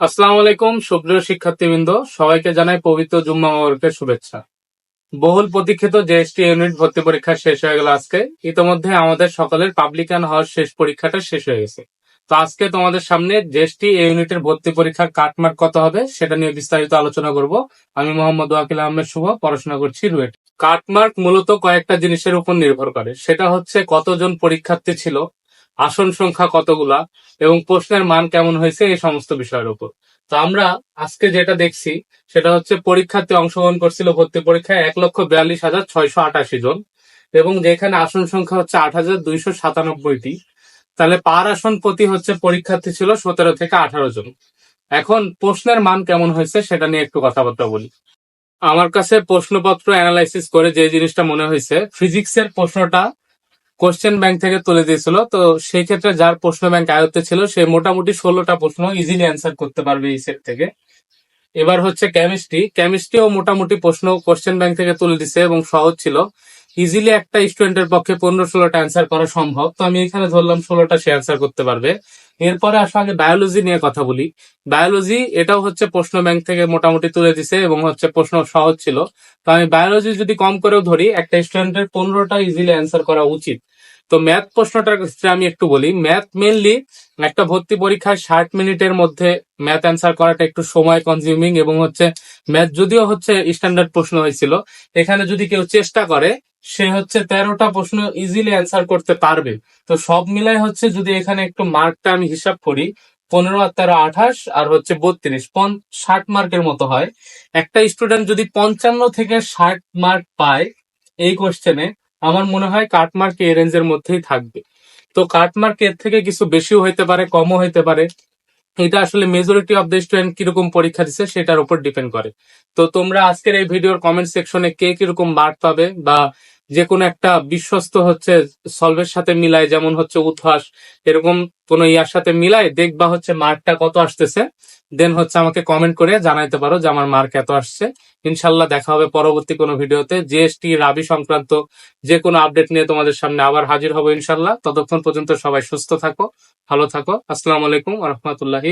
আসসালামু আলাইকুম সুপ্রিয় শিক্ষার্থীবৃন্দ। সবাইকে জানাই পবিত্র জুম্মা মোবারকের শুভেচ্ছা। বহুল প্রতীক্ষিত জিএসটি ইউনিট ভর্তি পরীক্ষা শেষ হয়ে গেল আজকে। ইতোমধ্যে আমাদের সকলের পাবলিকান হওয়ার শেষ পরীক্ষাটা শেষ হয়ে গেছে। তো আজকে তোমাদের সামনে জিএসটি ইউনিটের ভর্তি পরীক্ষার কাটমার্ক কত হবে সেটা নিয়ে বিস্তারিত আলোচনা করব। আমি মোহাম্মদ ওয়াকিল আহমেদ শুভ, পড়াশোনা করছি রুয়েট। কাটমার্ক মূলত কয়েকটা জিনিসের উপর নির্ভর করে। সেটা হচ্ছে কতজন পরীক্ষার্থী ছিল আসন সংখ্যা কতগুলা এবং প্রশ্নের মান কেমন হয়েছে এই সমস্ত বিষয়ের উপর। তো আমরা আজকে যেটা দেখছি, সেটা হচ্ছে পরীক্ষার্থী অংশগ্রহণ করছিল ভর্তি পরীক্ষায় এক লক্ষ বিয়াল্লিশ হাজার ছয়শো আটাশি জন এবং যেখানে আসন সংখ্যা হচ্ছে আট হাজার দুইশো সাতানব্বইটি। তাহলে পার আসন প্রতি হচ্ছে পরীক্ষার্থী ছিল সতেরো থেকে আঠারো জন। এখন প্রশ্নের মান কেমন হয়েছে সেটা নিয়ে একটু কথাবার্তা বলি। আমার কাছে প্রশ্নপত্র অ্যানালাইসিস করে যে জিনিসটা মনে হয়েছে ফিজিক্সের প্রশ্নটা কোশ্চেন ব্যাংক থেকে তুলে দিয়েছিল। তো সেই ক্ষেত্রে যার প্রশ্ন ব্যাংক আয়ত্তে ছিল, সে মোটামুটি ষোলোটা প্রশ্ন ইজিলি অ্যান্সার করতে পারবে এই সেট থেকে। এবার হচ্ছে কেমিস্ট্রি কেমিস্ট্রিও মোটামুটি প্রশ্ন কোশ্চেন ব্যাংক থেকে তুলে দিছে এবং সহজ ছিল। ইজিলি একটা স্টুডেন্টের পক্ষে পনেরো ষোলোটা অ্যান্সার করা সম্ভব। তো আমি এখানে ধরলাম ষোলোটা সে অ্যান্সার করতে পারবে। এরপরে আসো আগে বায়োলজি নিয়ে কথা বলি। বায়োলজি এটাও হচ্ছে প্রশ্ন ব্যাংক থেকে মোটামুটি তুলে দিছে এবং হচ্ছে প্রশ্ন সহজ ছিল। তো আমি বায়োলজি যদি কম করেও ধরি, একটা স্টুডেন্টের পনেরোটা ইজিলি অ্যান্সার করা উচিত। তো ম্যাথ প্রশ্নটার ক্ষেত্রে আমি একটু বলি ম্যাথ মেনলি একটা ভর্তি পরীক্ষায় ষাট মিনিটের মধ্যে ম্যাথ অ্যান্সার করাটা একটু সময় কনজিউমিং এবং হচ্ছে ম্যাথ যদিও হচ্ছে স্ট্যান্ডার্ড প্রশ্ন হয়েছিল, এখানে যদি কেউ চেষ্টা করে, সে হচ্ছে তেরোটা প্রশ্ন ইজিলি অ্যান্সার করতে পারবে। তো সব মিলাই হচ্ছে যদি এখানে একটু মার্কটা আমি হিসাব করি, পনেরো আর তেরো আঠাশ আর হচ্ছে বত্রিশ ষাট মার্কের মতো হয়। একটা স্টুডেন্ট যদি পঞ্চান্ন থেকে ষাট মার্ক পায় এই কোশ্চেনে আমার মনে হয় কাটমার্ক এই রেঞ্জের মধ্যেই থাকবে। তো কাটমার্ক এর থেকে কিছু বেশিও হইতে পারে, কমও হইতে পারে। এটা আসলে মেজরিটি অফ দ্য স্টুডেন্ট কীরকম পরীক্ষা দিচ্ছে সেটার উপর ডিপেন্ড করে। তো তোমরা আজকের এই ভিডিওর কমেন্ট সেকশনে কে কীরকম মার্ক পাবে বা যে কোনো একটা বিশ্বস্ত হচ্ছে সলভের সাথে মিলায়, যেমন হচ্ছে উদ্ভাস, এরকম কোন ইয়ার সাথে মিলায়, দেখবা হচ্ছে মার্কটা কত আসতেছে। দেন হচ্ছে আমাকে কমেন্ট করে জানাইতে পারো যে আমার মার্ক এত আসছে। ইনশাল্লাহ দেখা হবে পরবর্তী কোনো ভিডিওতে। জিএসটি রাবি সংক্রান্ত যে কোনো আপডেট নিয়ে তোমাদের সামনে আবার হাজির হব ইনশাল্লাহ। ততক্ষণ পর্যন্ত সবাই সুস্থ থাকো, ভালো থাকো। আসসালামু আলাইকুম রহমতুল্লাহি